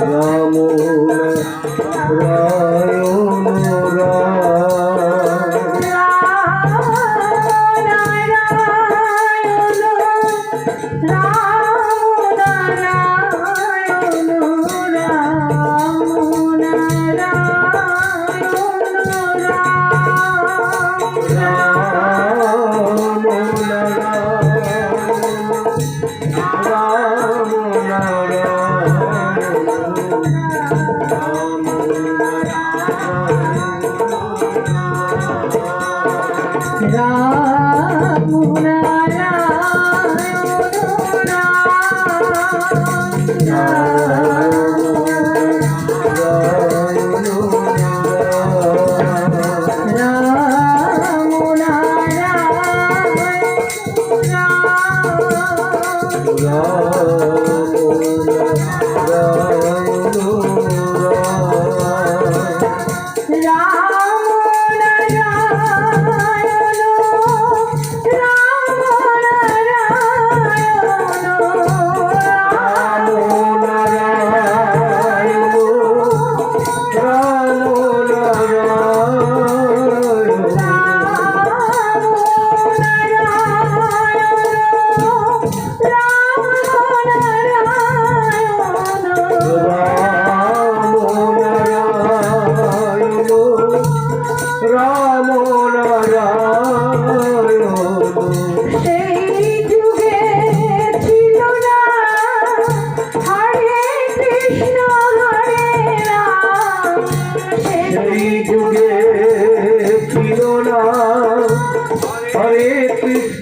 রাম রায়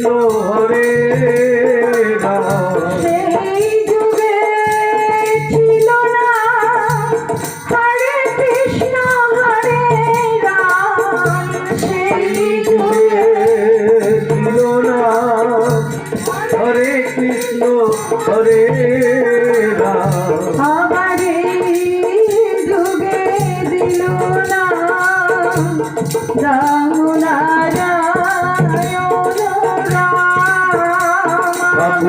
Oh.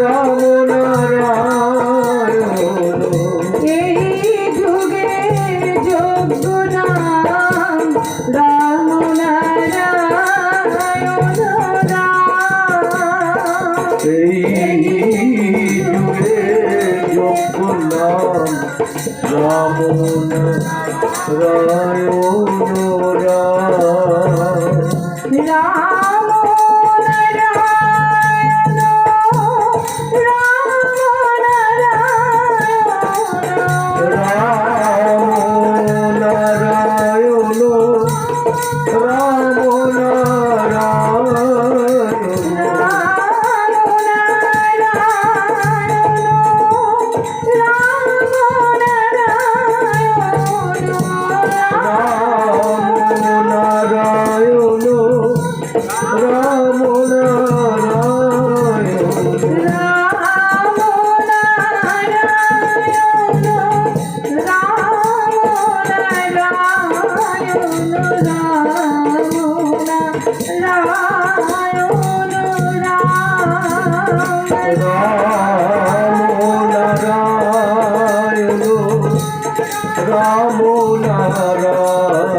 রামন রায়ণ রাম রাম।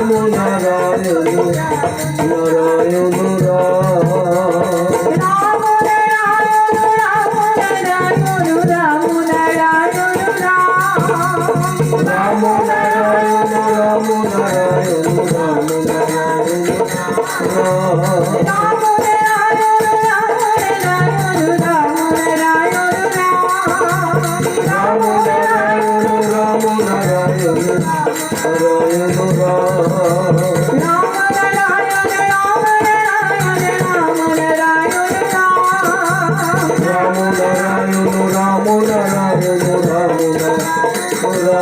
নম নারায়ণ নারায়ণ ওরা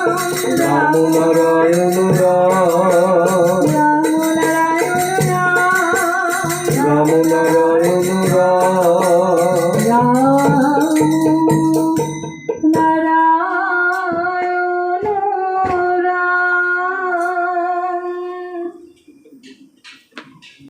রাম নারায়ণ রাম রাম নারায়ণ রাম